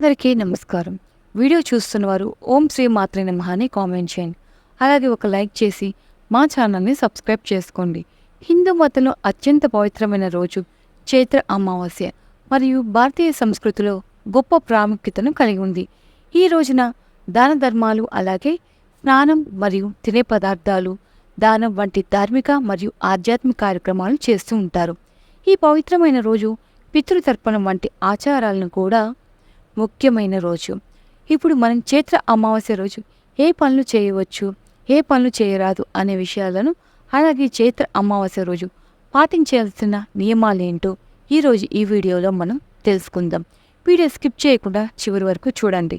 అందరికీ నమస్కారం. వీడియో చూస్తున్న వారు ఓం శ్రీ మాత్రే నమ అని కామెంట్ చేయండి. అలాగే ఒక లైక్ చేసి మా ఛానల్ని సబ్స్క్రైబ్ చేసుకోండి. హిందూ మతంలో అత్యంత పవిత్రమైన రోజు చైత్ర అమావాస్య మరియు భారతీయ సంస్కృతిలో గొప్ప ప్రాముఖ్యతను కలిగి ఉంది. ఈ రోజున దాన ధర్మాలు అలాగే స్నానం మరియు తినే పదార్థాలు దానం వంటి ధార్మిక మరియు ఆధ్యాత్మిక కార్యక్రమాలు చేస్తూ ఉంటారు. ఈ పవిత్రమైన రోజు పితృతర్పణం వంటి ఆచారాలను కూడా ముఖ్యమైన రోజు. ఇప్పుడు మనం చైత్ర అమావాస్య రోజు ఏ పనులు చేయవచ్చు ఏ పనులు చేయరాదు అనే విషయాలను అలాగే చైత్ర అమావాస్య రోజు పాటించాల్సిన నియమాలేంటో ఈరోజు ఈ వీడియోలో మనం తెలుసుకుందాం. వీడియో స్కిప్ చేయకుండా చివరి వరకు చూడండి.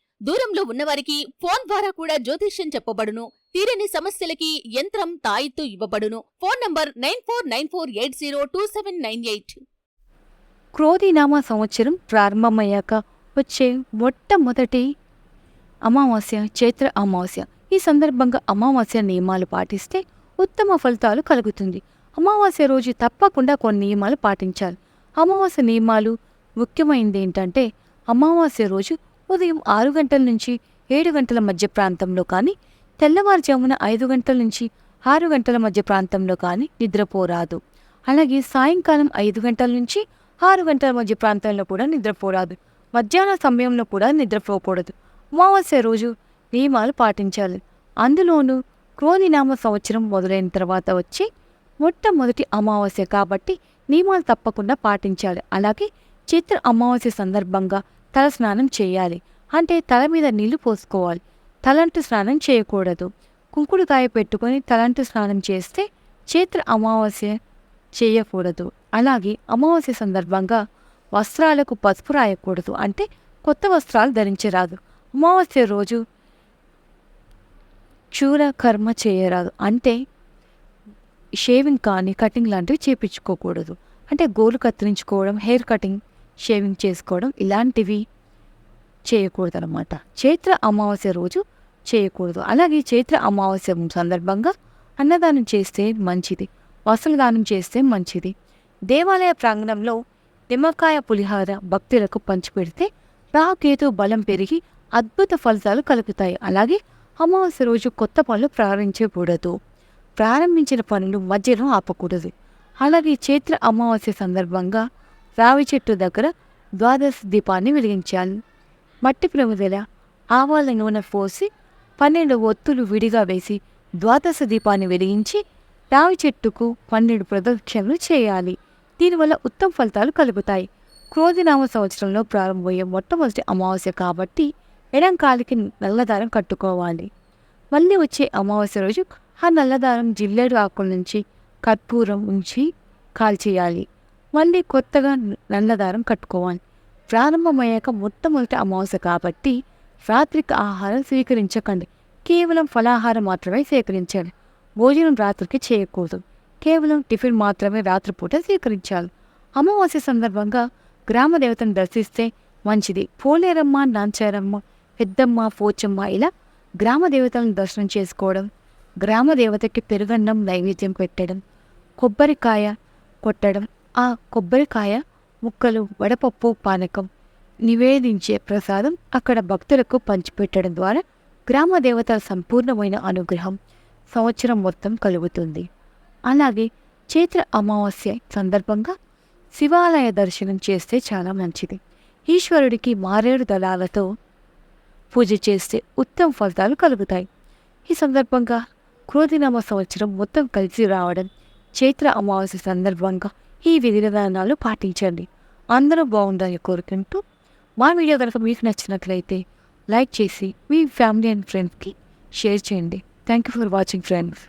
దూరంలో ఉన్నవారికి ఫోన్ ద్వారా కూడా జ్యోతిష్యం చెప్పబడును. తీరని సమస్యలకి యంత్రం తాయిత్తు ఇవ్వబడును. Phone number nine four nine four eight zero two seven nine eight. క్రోధినామ సంవత్సరం ప్రారంభమయ్యాక వచ్చే మొట్టమొదటి అమావాస్య చైత్ర అమావాస్య. ఈ సందర్భంగా అమావాస్య నియమాలు పాటిస్తే ఉత్తమ ఫలితాలు కలుగుతుంది. అమావాస్య రోజు తప్పకుండా కొన్ని నియమాలు పాటించాలి. అమావాస్య నియమాలు ముఖ్యమైనది ఏంటంటే అమావాస్య రోజు ఉదయం ఆరు గంటల నుంచి ఏడు గంటల మధ్య ప్రాంతంలో కానీ తెల్లవారుజామున ఐదు గంటల నుంచి ఆరు గంటల మధ్య ప్రాంతంలో కానీ నిద్రపోరాదు. అలాగే సాయంకాలం ఐదు గంటల నుంచి ఆరు గంటల మధ్య ప్రాంతంలో కూడా నిద్రపోరాదు. మధ్యాహ్న సమయంలో కూడా నిద్రపోకూడదు. అమావాస్య రోజు నియమాలు పాటించాలి. అందులోనూ క్రోధినామ సంవత్సరం మొదలైన తర్వాత వచ్చి మొట్టమొదటి అమావాస్య కాబట్టి నియమాలు తప్పకుండా పాటించాలి. అలాగే చిత్ర అమావాస్య సందర్భంగా తల స్నానం చేయాలి. అంటే తల మీద నీళ్ళు పోసుకోవాలి. తలంటు స్నానం చేయకూడదు. కుంకుడుకాయ పెట్టుకొని తలంటు స్నానం చేస్తే చైత్ర అమావాస్య చేయకూడదు. అలాగే అమావాస్య సందర్భంగా వస్త్రాలకు పసుపు రాయకూడదు. అంటే కొత్త వస్త్రాలు ధరించరాదు. అమావాస్య రోజు చూర కర్మ చేయరాదు. అంటే షేవింగ్ కానీ కటింగ్ లాంటివి చేపించుకోకూడదు. అంటే గోలు కత్తిరించుకోవడం హెయిర్ కటింగ్ షేవింగ్ చేసుకోవడం ఇలాంటివి చేయకూడదు అనమాట చైత్ర అమావాస్య రోజు చేయకూడదు. అలాగే చైత్ర అమావాస్య సందర్భంగా అన్నదానం చేస్తే మంచిది. వస్త్రదానం చేస్తే మంచిది. దేవాలయ ప్రాంగణంలో నిమ్మకాయ పులిహార భక్తులకు పంచిపెడితే రాకేతు బలం పెరిగి అద్భుత ఫలితాలు కలుగుతాయి. అలాగే అమావాస్య రోజు కొత్త పనులు ప్రారంభించకూడదు. ప్రారంభించిన పనులు మధ్యలో ఆపకూడదు. అలాగే చైత్ర అమావాస్య సందర్భంగా రావి చెట్టు దగ్గర ద్వాదశ దీపాన్ని వెలిగించాలి. మట్టి ప్రమిదల ఆవాల నూనె పోసి పన్నెండు ఒత్తులు విడిగా వేసి ద్వాదశ దీపాన్ని వెలిగించి రావి చెట్టుకు పన్నెండు ప్రదక్షిణలు చేయాలి. దీనివల్ల ఉత్తమ ఫలితాలు కలుగుతాయి. క్రోధినామ సంవత్సరంలో ప్రారంభమయ్యే మొట్టమొదటి అమావాస్య కాబట్టి ఎడం కాలికి నల్లదారం కట్టుకోవాలి. మళ్ళీ వచ్చే అమావాస్య రోజు ఆ నల్లదారం జిల్లేడు ఆకుల నుంచి కర్పూరం ఉంచి కాల్చేయాలి. మళ్ళీ కొత్తగా నల్లదారం కట్టుకోవాలి. ప్రారంభమయ్యాక మొట్టమొదటి అమావాస్య కాబట్టి రాత్రికి ఆహారం స్వీకరించకండి. కేవలం ఫలాహారం మాత్రమే సేకరించాలి. భోజనం రాత్రికి చేయకూడదు. కేవలం టిఫిన్ మాత్రమే రాత్రిపూట స్వీకరించాలి. అమావాస్య సందర్భంగా గ్రామ దేవతను దర్శిస్తే మంచిది. పోలేరమ్మ నాంచారమ్మ పెద్దమ్మ పోచమ్మ ఇలా గ్రామ దేవతలను దర్శనం చేసుకోవడం గ్రామ దేవతకి పెరుగన్నం నైవేద్యం పెట్టడం కొబ్బరికాయ కొట్టడం ఆ కొబ్బరికాయ ముక్కలు వడపప్పు పానకం నివేదించే ప్రసాదం అక్కడ భక్తులకు పంచిపెట్టడం ద్వారా గ్రామదేవత సంపూర్ణమైన అనుగ్రహం సంవత్సరం మొత్తం కలుగుతుంది. అలాగే చైత్ర అమావాస్య సందర్భంగా శివాలయ దర్శనం చేస్తే చాలా మంచిది. ఈశ్వరుడికి మారేడు దళాలతో పూజ చేస్తే ఉత్తమ ఫలితాలు కలుగుతాయి. ఈ సందర్భంగా క్రోధినామ సంవత్సరం మొత్తం కలిసి రావడం చైత్ర అమావాస్య సందర్భంగా ఈ విధి విధానాలు పాటించండి. అందరూ బాగుండాలని కోరుకుంటూ మా వీడియో కనుక మీకు నచ్చినట్లయితే లైక్ చేసి మీ ఫ్యామిలీ అండ్ ఫ్రెండ్స్కి షేర్ చేయండి. Thank you for watching friends